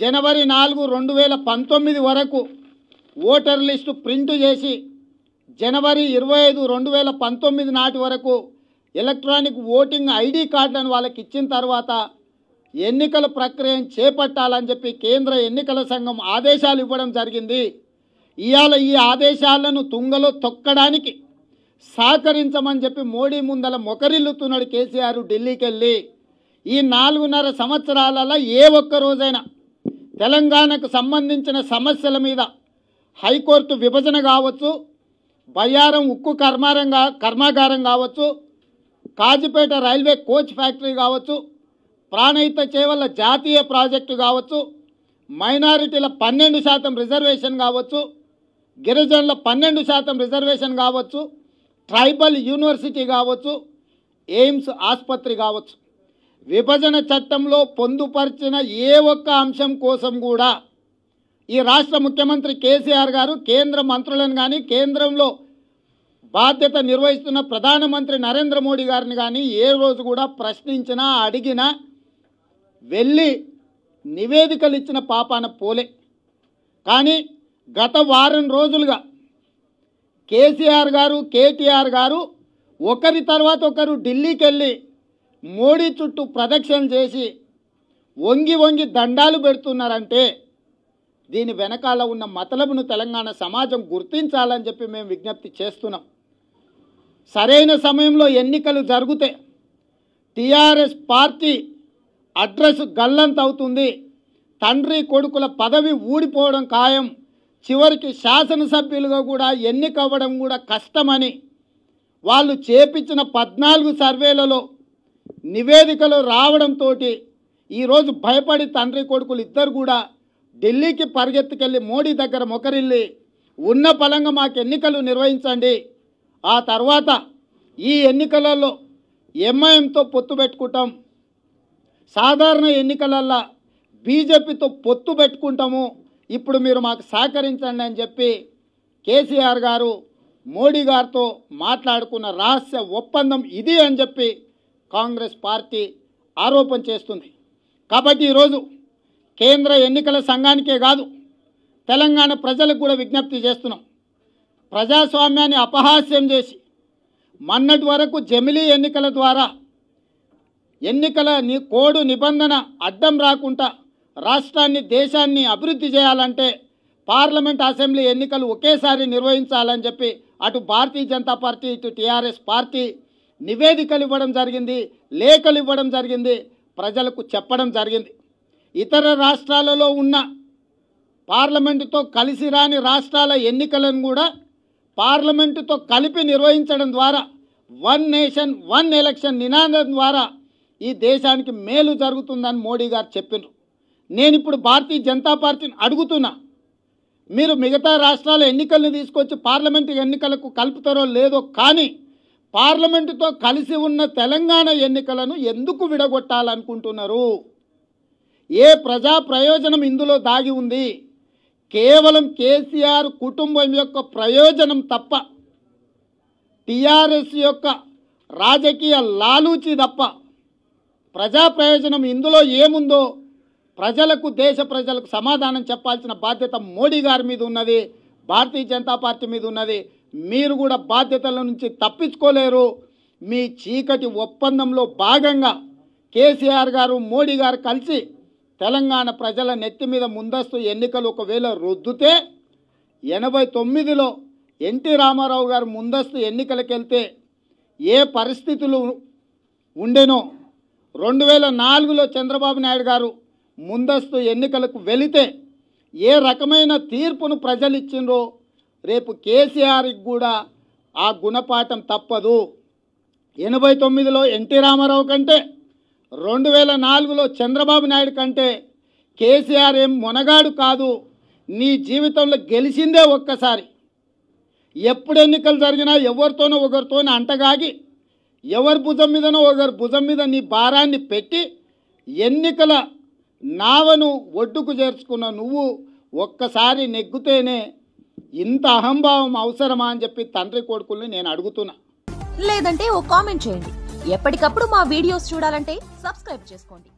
జనవరి నాలుగు రెండు వేల పంతొమ్మిది వరకు ఓటర్ లిస్టు ప్రింట్ చేసి జనవరి ఇరవై ఐదు రెండు వేల పంతొమ్మిది నాటి వరకు ఎలక్ట్రానిక్ ఓటింగ్ ఐడి కార్డులను వాళ్ళకి ఇచ్చిన తర్వాత ఎన్నికల ప్రక్రియను చేపట్టాలని చెప్పి కేంద్ర ఎన్నికల సంఘం ఆదేశాలు ఇవ్వడం జరిగింది. ఇవాళ ఈ ఆదేశాలను తుంగలో తొక్కడానికి సహకరించమని చెప్పి మోడీ ముందల మొకరిల్లుతున్నాడు కేసీఆర్ ఢిల్లీకి వెళ్ళి ఈ నాలుగున్నర సంవత్సరాలలో ఏ ఒక్క రోజైనా తెలంగాణకు సంబంధించిన సమస్యల మీద హైకోర్టు విభజన కావచ్చు బయ్యారం ఉక్కు కర్మారంగా కర్మాగారం కావచ్చు కాజిపేట రైల్వే కోచ్ ఫ్యాక్టరీ కావచ్చు ప్రాణహిత చేవల జాతీయ ప్రాజెక్టు కావచ్చు మైనారిటీల పన్నెండు శాతం రిజర్వేషన్ కావచ్చు గిరిజనుల పన్నెండు శాతం రిజర్వేషన్ కావచ్చు ట్రైబల్ యూనివర్సిటీ కావచ్చు ఎయిమ్స్ ఆసుపత్రి కావచ్చు. విభజన చట్టంలో పొందుపరిచిన ఏ ఒక్క అంశం కోసం కూడా ఈ రాష్ట్ర ముఖ్యమంత్రి కేసీఆర్ గారు కేంద్ర మంత్రులను కానీ కేంద్రంలో బాధ్యత నిర్వహిస్తున్న ప్రధానమంత్రి నరేంద్ర మోడీ గారిని కానీ ఏ రోజు కూడా ప్రశ్నించినా అడిగినా వెళ్ళి నివేదికలు ఇచ్చిన పాపాన పోలే. కానీ గత వారం రోజులుగా కేసీఆర్ గారు కేటీఆర్ గారు ఒకరి తర్వాత ఒకరు ఢిల్లీకి వెళ్ళి మోడీ చుట్టూ ప్రదక్షిణ చేసి వంగి వంగి దండాలు పెడుతున్నారంటే దీని వెనకాల ఉన్న మతలబును తెలంగాణ సమాజం గుర్తించాలని చెప్పి మేము విజ్ఞప్తి చేస్తున్నాం. సరైన సమయంలో ఎన్నికలు జరిగితే టీఆర్ఎస్ పార్టీ అడ్రస్ గల్లంతవుతుంది. తండ్రి కొడుకుల పదవి ఊడిపోవడం ఖాయం. చివరికి శాసనసభ్యులుగా కూడా ఎన్నికవ్వడం కూడా కష్టమని వాళ్ళు చేపించిన పద్నాలుగు సర్వేలలో నివేదికలు రావడంతో ఈరోజు భయపడి తండ్రి కొడుకులు ఇద్దరు కూడా ఢిల్లీకి పరిగెత్తుకెళ్ళి మోడీ దగ్గర మొకరిల్లి ఉన్న పలంగా మాకు ఎన్నికలు నిర్వహించండి. ఆ తర్వాత ఈ ఎన్నికలలో ఎంఐఎంతో పొత్తు పెట్టుకుంటాం. సాధారణ ఎన్నికలల్లో బీజేపీతో పొత్తు పెట్టుకుంటాము. ఇప్పుడు మీరు మాకు సహకరించండి అని చెప్పి కేసీఆర్ గారు మోడీ గారితో మాట్లాడుకున్న రహస్య ఒప్పందం ఇది అని చెప్పి కాంగ్రెస్ పార్టీ ఆరోపణ చేస్తుంది. కాబట్టి ఈరోజు కేంద్ర ఎన్నికల సంఘానికే కాదు తెలంగాణ ప్రజలకు కూడా విజ్ఞప్తి చేస్తున్నాం. ప్రజాస్వామ్యాన్ని అపహాస్యం చేసి మొన్నటి వరకు జమిలీ ఎన్నికల ద్వారా ఎన్నికల కోడు నిబంధన అడ్డం రాకుండా రాష్ట్రాన్ని దేశాన్ని అభివృద్ధి చేయాలంటే పార్లమెంట్ అసెంబ్లీ ఎన్నికలు ఒకేసారి నిర్వహించాలని చెప్పి అటు భారతీయ జనతా పార్టీ ఇటు టీఆర్ఎస్ పార్టీ నివేదికలు ఇవ్వడం జరిగింది లేఖలు ఇవ్వడం జరిగింది ప్రజలకు చెప్పడం జరిగింది. ఇతర రాష్ట్రాలలో ఉన్న పార్లమెంటుతో కలిసి రాని రాష్ట్రాల ఎన్నికలను కూడా పార్లమెంటుతో కలిపి నిర్వహించడం ద్వారా వన్ నేషన్ వన్ ఎలక్షన్ నినాదం ద్వారా ఈ దేశానికి మేలు జరుగుతుందని మోడీ గారు చెప్పినారు. నేను ఇప్పుడు భారతీయ జనతా పార్టీని అడుగుతున్నా. మీరు మిగతా రాష్ట్రాల ఎన్నికలను తీసుకొచ్చి పార్లమెంటు ఎన్నికలకు కలుపుతారో లేదో కానీ పార్లమెంటుతో కలిసి ఉన్న తెలంగాణ ఎన్నికలను ఎందుకు విడగొట్టాలనుకుంటున్నారు? ఏ ప్రజా ప్రయోజనం ఇందులో దాగి ఉంది? కేవలం కేసీఆర్ కుటుంబం యొక్క ప్రయోజనం తప్ప టీఆర్ఎస్ యొక్క రాజకీయ లాలూచి తప్ప ప్రజా ప్రయోజనం ఇందులో ఏముందో ప్రజలకు దేశ ప్రజలకు సమాధానం చెప్పాల్సిన బాధ్యత మోడీ గారి మీద ఉన్నది భారతీయ జనతా పార్టీ మీద ఉన్నది. మీరు కూడా బాధ్యతల నుంచి తప్పించుకోలేరు. మీ చీకటి ఒప్పందంలో భాగంగా కేసీఆర్ గారు మోడీ గారు కలిసి తెలంగాణ ప్రజల నెత్తి మీద ముందస్తు ఎన్నికలు ఒకవేళ రుద్దుతే ఎనభై తొమ్మిదిలో ఎన్టీ రామారావు గారు ముందస్తు ఎన్నికలకు వెళ్తే ఏ పరిస్థితులు ఉండెనో రెండు వేల నాలుగులో చంద్రబాబు నాయుడు గారు ముందస్తు ఎన్నికలకు వెళితే ఏ రకమైన తీర్పును ప్రజలు ఇచ్చిండ్రో రేపు కేసీఆర్కి కూడా ఆ గుణపాఠం తప్పదు. ఎనభై తొమ్మిదిలో ఎన్టీ రామారావు కంటే రెండు వేల నాలుగులో చంద్రబాబు నాయుడు కంటే కేసీఆర్ ఏం మొనగాడు కాదు నీ జీవితంలో గెలిచిందే ఒక్కసారి. ఎప్పుడు ఎన్నికలు జరిగినా ఎవరితోనో ఒకరితోనో అంటగాగి ఎవరి భుజం మీదనో ఒకరి భుజం మీద నీ భారాన్ని పెట్టి ఎన్నికల నావను ఒడ్డుకు చేర్చుకున్న నువ్వు ఒక్కసారి నెగ్గుతేనే ఇంత అహంభావం అవసరమా అని చెప్పి తండ్రి కొడుకుల్ని నేను అడుగుతున్నా. లేదంటే ఓ కామెంట్ చేయండి. ఎప్పటికప్పుడు మా వీడియోస్ చూడాలంటే సబ్స్క్రైబ్ చేసుకోండి.